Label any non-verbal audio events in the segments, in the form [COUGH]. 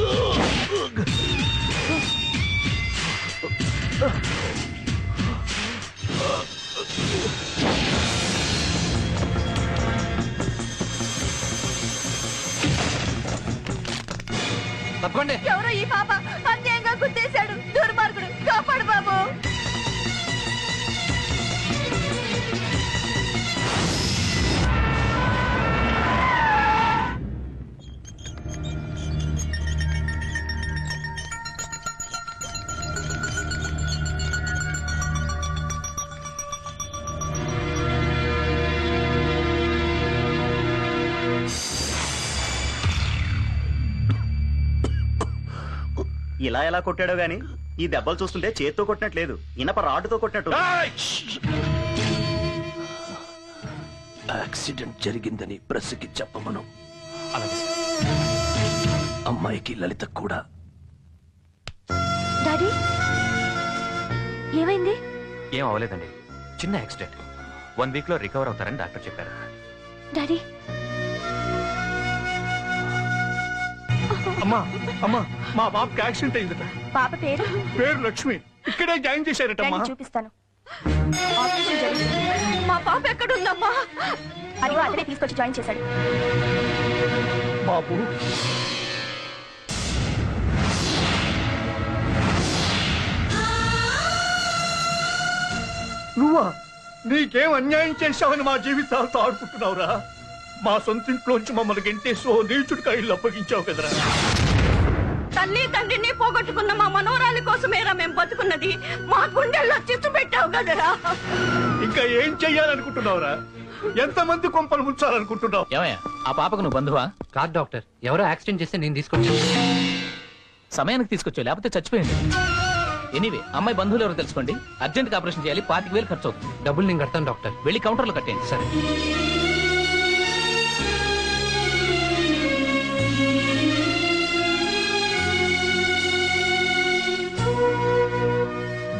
Ugh! ఇలా ఎలా కొట్టాడో గాని? ఈ దెబ్బలు చూస్తుంటే చేత్తో కొట్టినట్లేదు ఇనప రాడ్డుతో కొట్టినట్టు. యాక్సిడెంట్ జరిగిందని ప్రెస్కి చెప్పమను. అమ్మాయికి లలిత కూడా. డాడీ ఏమైంది? ఏం అవ్వలేదండి. చిన్న యాక్సిడెంట్. వన్ వీక్లో రికవర్ అవుతారని డాక్టర్ చెప్పారు. డాడీ అమ్మా అమ్మా మా బాబుకి యాక్సిడెంట్ అయిందట. పాప పేరు? పేరు లక్ష్మి. ఇక్కడే జాయిన్ చేశారటమ్మా రండి చూపిస్తాను. ఆపరేషన్ జరిగింది మా పాప ఎక్కడుందమ్మా? అదిగో అతనే తీసుకొచ్చి జాయిన్ చేశాడు. బాబు. నువ్వా? నీకేం అన్యాయం చేశావని మా జీవితాలతో ఆడుకుంటున్నావురా? మా సొంత ఇంట్లోంచి మమ్మల్ని గెంటేసో నీచుడికి కైళ్ళు అప్పగించావు కదరా. తల్లి తండ్రిని పోగొట్టుకున్న మా మనోరాలి కోసమేరా మేము బతుకున్నది? మా గుండెల్లో చిచ్చు పెట్టావు కదరా. ఇంకా ఏం చెయ్యాలనుకుంటున్నావురా? ఎంతమంది కొంపలు ముంచాలనుకుంటున్నావు? ఏమయ్యా ఆ పాపకు నువ్వు బంధువా? కాదు డాక్టర్ ఎవరో యాక్సిడెంట్ చేస్తే నేను తీసుకొచ్చాను సమయానికి తీసుకొచ్చావు లేకపోతే చచ్చిపోయింది. ఎనీవే అమ్మాయి బంధువులు ఎవరు తెలుసుకోండి. అర్జెంట్ ఆపరేషన్ చేయాలి పాతిక వేలు ఖర్చు అవుతుంది. డబ్బులు నేను కడతాను డాక్టర్. వెళ్ళి కౌంటర్లో కట్టేయండి. సరే.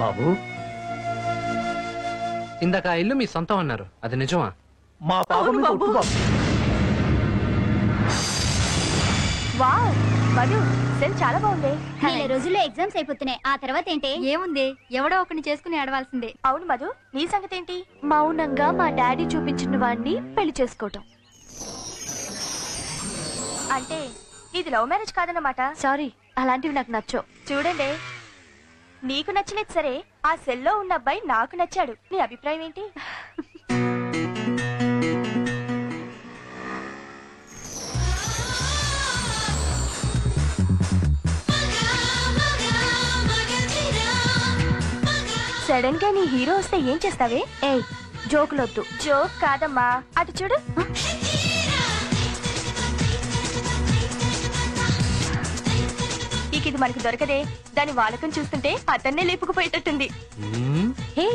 బాబు. ఇందాక ఆ ఇల్లు మీ సొంతం అన్నారు. అది నిజమా? మా పాప బాబు. వావ్. మధు సెల్ చాలా బాగుంది. నెల రోజుల్లో ఎగ్జామ్స్ అయిపోతున్నాయి. ఆ తర్వాత ఏంటి? ఏముంది? ఎవడో ఒకరిని చేసుకుని ఆడవాల్సిందే అవును మధు నీ సంగతి ఏంటి? మౌనంగా మా డాడీ చూపించిన వాడిని పెళ్ళి చేసుకోవటం. అంటే ఇది లవ్ మ్యారేజ్ కాదన్నమాట. సారీ అలాంటివి నాకు నచ్చవు. చూడండి. నీకు నచ్చలేదు సరే ఆ సెల్లో ఉన్న అబ్బాయి నాకు నచ్చాడు. నీ అభిప్రాయం ఏంటి? సడన్గా నీ హీరో వస్తే ఏం చేస్తావే? ఏయ్ జోకులొద్దు. జోక్ కాదమ్మా. అటు చూడు. ఇక ఇది మనకి దొరకదే. దాని వాలకం చూస్తుంటే అతన్నే లేపుకుపోయేటట్టుంది. హే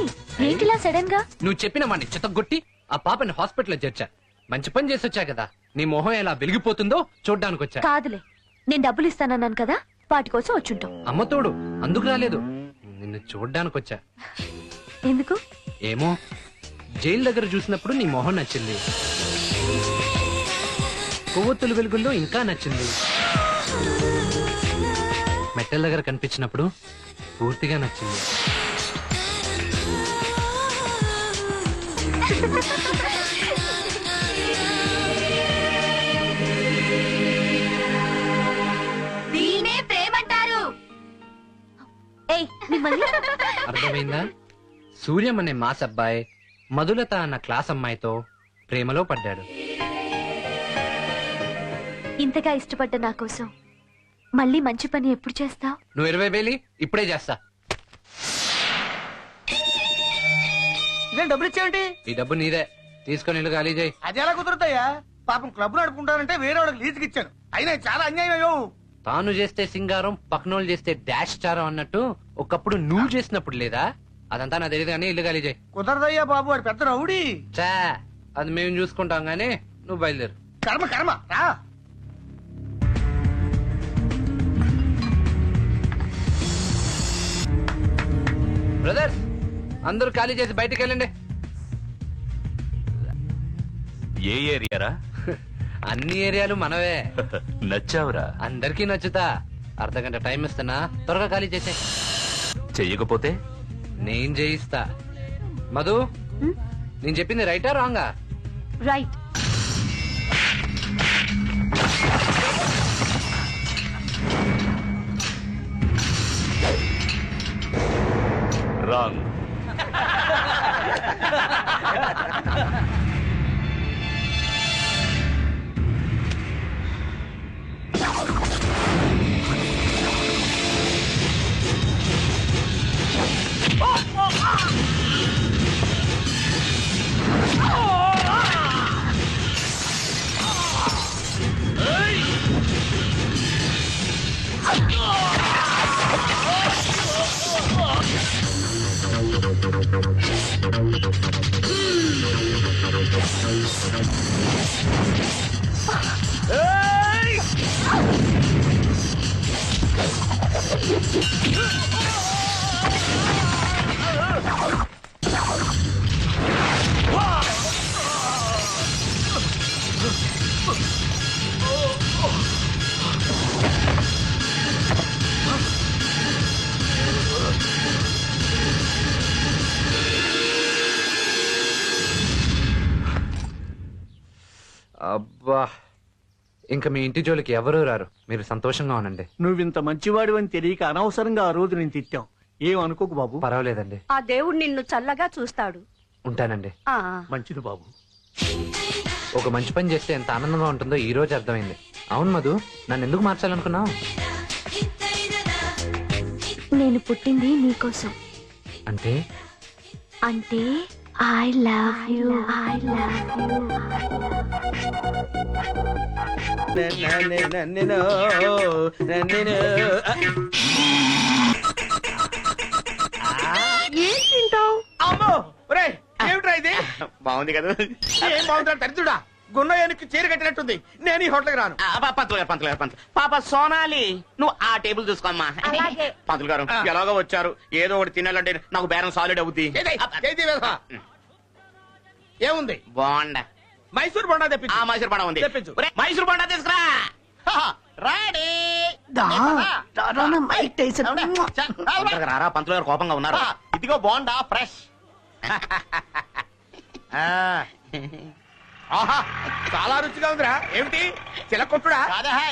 ఏంటిలా సడన్గా నువ్వు చెప్పిన మన చిత్తగొట్టి ఆ పాపని హాస్పిటల్లో చేర్చా. మంచి పని చేసి వచ్చా కదా? నీ మొహం ఎలా వెలిగిపోతుందో చూడ్డానికి వచ్చా కాదులే నేను డబ్బులు ఇస్తానన్నాను కదా వాటి కోసం వచ్చుంటాం. అమ్మ తోడు అందుకు రాలేదు. నిన్ను చూడ్డానికి వచ్చా ఎందుకు? ఏమో జైలు దగ్గర చూసినప్పుడు నీ మొహం నచ్చింది. కొవ్వొత్తుల వెలుగుల్లో ఇంకా నచ్చింది. మెట్టల దగ్గర కనిపించినప్పుడు పూర్తిగా నచ్చింది. దీనే ప్రేమంటారు. ఏయ్ మిమ్మల్ని. అర్థమైందా? సూర్యం అనే మాస్ అబ్బాయి మధులత అన్న క్లాస్ అమ్మాయితో ప్రేమలో పడ్డాడు. ఇంతగా ఇష్టపడ్డ నా కోసం మళ్ళీ మంచి పని ఎప్పుడు చేస్తావు? నువ్వు ఇరవై వేలి ఇప్పుడే చేస్తా. నేను డబ్బులు ఇచ్చేయండి ఈ డబ్బు నీదే. తీసుకొని ఇల్లు ఖాళీ చేయి. అది ఎలా కుదురుతాయా? పాపం క్లబ్ నడుపుకుంటానంటే వేరే వాళ్ళకి లీజుకి ఇచ్చాను. అయినా చాలా అన్యాయం అయ్యో తాను చేస్తే సింగారం పక్కనోళ్ళు చేస్తే డాష్ చారం అన్నట్టు ఒకప్పుడు నువ్వు చేసినప్పుడు లేదా? అదంతా నాకు తెలియదు కానీ ఇల్లు ఖాళీ చేయి. కుదరదయ్యా బాబు వాడు పెద్ద రౌడీ. చా అది మేము చూసుకుంటాం గానీ నువ్వు బయలుదేరు. కర్మ కర్మ రా. బ్రదర్స్ అందరూ ఖాళీ చేసి బయటికి వెళ్ళండి. ఏ ఏరియారా? [LAUGHS] అన్ని ఏరియాలు మనవే. [LAUGHS] నచ్చావురా. అందరికీ నచ్చుతా. అర్ధ గంట టైం ఇస్తున్నా. త్వరగా ఖాళీ చేసే చెయ్యకపోతే? నేను చేయిస్తా. మధు నేను చెప్పింది రైటా రాంగా? రైట్ రాంగ్ [LAUGHS] అబ్బా. ఇంకా మీ ఇంటి జోలికి ఎవరూ రారు? మీరు సంతోషంగా ఉండండి. నువ్వింత మంచివాడు అని తెలియక అనవసరంగా ఆ రోజు నేను తిట్టాం. ఏం అనుకోకు బాబు? పర్వాలేదండి. ఆ దేవుడు నిన్ను చల్లగా చూస్తాడు. ఉంటానండి. ఆ. మంచిది బాబు. ఒక మంచి పని చేస్తే ఎంత ఆనందంగా ఉంటుందో ఈ రోజు అర్థమైంది. అవును మధు నన్ను ఎందుకు మార్చాలనుకున్నావు? నేను పుట్టింది నీకోసం. అంటే? అంటే I love you I love you ఏం తింటావు అమ్మో ఒరే ఏమిట్రా ఇది? బాగుంది కదా. ఏం బాగుంటారు దరిద్రుడా గున్నయానికి చీర కట్టినట్టుంది. నేను ఈ హోటల్కి రాను. ఆ, పా- పంతులు గారు పంతులు గారు పంతులు పాప సోనాలి నువ్వు ఆ టేబుల్ చూసుకోమ్మా. అలాగే. పంతులు గారు ఎలాగో వచ్చారు. ఏదో ఒకటి తినాలంటే నాకు బేరం సాలిడ్ అవుద్ది. ఏదై, ఏది వెధవ? ఏముంది? బాగుండా మైసూర్ బొండా తెప్పించు. ఆ మైసూర్ పండ ఉంది. తెప్పించు. ఒరేయ్, మైసూర్ పండ తీసుకురా. రాడీ. రారా పంతులు గారు కోపంగా ఉన్నారు. ఇదిగో బోండా ఫ్రెష్. [LAUGHS] ఆహా చాలా రుచిగా ఉందిరా. ఏమిటి? చిలకొట్టుడా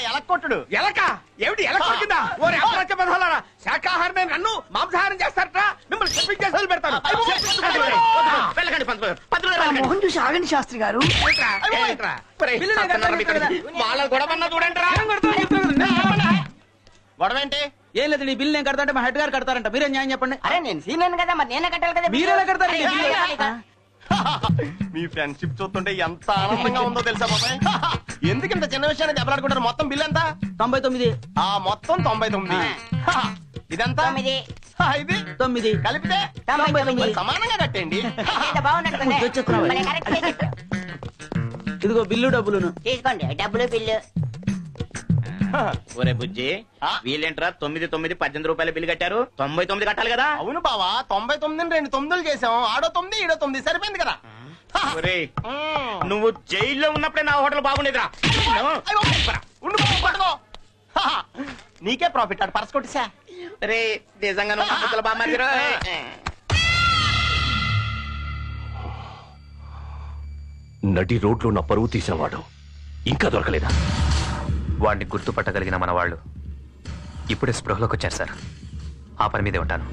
ఎలక్కొట్టుడు. ఎలక? ఏమిటి? ఎలక కొట్టిందా? ఓరే అప్రచ బదలారా శాకాహారమే నన్ను మాంసాహారం చేస్తారట మిమ్మల్ని చెప్పించేసి వదిలిపెడతాను వెళ్ళకండి వెళ్ళకండి. చూసి ఆగండి శాస్త్రి గారు. వాళ్ళ గొడవ చూడండి. గొడవ ఏంటి ఏం లేదు నీ బిల్లు నేను కడతా అంటే మా హెడ్ గారు కడతారంట. మీరే న్యాయం చెప్పండి? అరే నేను సీనియర్ కదా మరి నేనే కట్టాలి కదా మీరు ఎలా కడతారు? మీ ఫ్రెండ్షిప్ చూస్తుంటే ఎంత ఆనందంగా ఉందో తెలుసా బాబాయ్? ఎందుకు ఇంత చిన్న విషయాన్ని దెబ్బలాడుకుంటారు మొత్తం బిల్ ఎంత? తొంభై తొమ్మిది. ఆ మొత్తం తొంభై తొమ్మిది. ఇదంతా? తొమ్మిది. హా, ఇది? తొమ్మిది. కలిపితే? తొంభై తొమ్మిది. మరి సమానంగా కట్టండి ఎంత బాగున్నట్టుంది. వచ్చేస్తున్నావా? గా. ఇదిగో బిల్లు డబ్బులును. తీసుకోండి. డబ్బులు బిల్లు. ఒరే బుజ్జి వీళ్ళేంట్రా తొమ్మిది తొమ్మిది పద్దెనిమిది రూపాయల బిల్లు కట్టారు? తొంభై తొమ్మిది కట్టాలి కదా? అవును బావా తొంభై తొమ్మిది రెండు తొమ్మిదిలు చేసాం. ఆడో తొమ్మిది ఈడో తొమ్మిది. సరిపోయింది కదా? ఒరే నువ్వు జైల్లో ఉన్నప్పుడే నా హోటల్ బాగుండేదిరా. ఉండు పట్టుకో. నీకే ప్రాఫిట్ అటు పర్స్ కొట్టిసా? రే నిజంగా నువ్వు నా హోటల్ బాగా మారిరా. నడి రోడ్లో నా పరువు తీసినవాడు ఇంకా దొరకలేదా? వాడిని గుర్తుపట్టగలిగిన మన వాళ్ళు ఇప్పుడే స్పృహలోకి వచ్చారు సార్. ఆ పని మీదే ఉంటాను.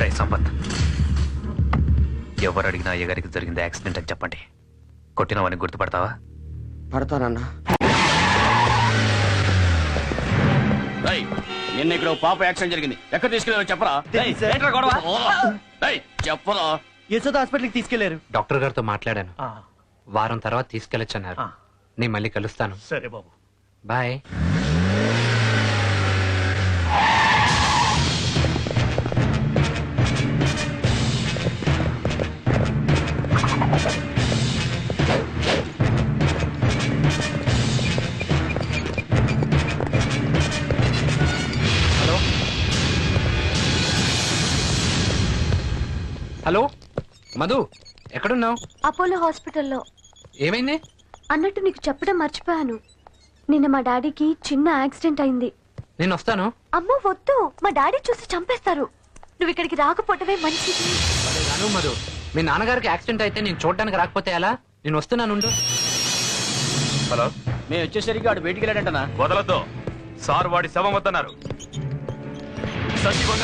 రే సంపత్. ఎవరు అడిగినా అయ్యగారికి జరిగింది యాక్సిడెంట్ అని చెప్పండి. కొట్టిన వాడిని గుర్తుపడతావా? పడతానన్నా. నిన్న ఇక్కడ ఓ పాప యాక్సిడెంట్ జరిగింది. ఎక్కడ తీసుకెళ్ళారో చెప్పరా? ఏయ్, చెప్పరా? యశోద హాస్పిటల్కి తీసుకెళ్ళారు. డాక్టర్ గారితో మాట్లాడాను. వారం తర్వాత తీసుకెళ్ళొచ్చన్నారు. నేను మళ్ళీ కలుస్తాను. సరే బాబు. బాయ్. హలో. హలో. మధు ఎక్కడున్నావు? అపోలో హాస్పిటల్లో. ఏమైంది? అన్నట్టు నీకు చెప్పడం మర్చిపోయాను. నిన్న మా డాడీకి చిన్న యాక్సిడెంట్ అయింది. నేను వస్తాను. అమ్మో వద్దు. మా డాడీ చూసి చంపేస్తారు. నువ్వు ఇక్కడికి రాకపోవటమే మంచిది. మధు. మీ నాన్నగారికి యాక్సిడెంట్ అయితే నేను చూడడానికి రాకపోతే ఎలా? నేను వస్తున్నానుండు హలో? మేము వచ్చేసరికి వాడు బయటికి వెళ్ళాడంటనా? వదలొద్దు. సార్ వాడి శవం వద్దన్నారు. సజీవంగా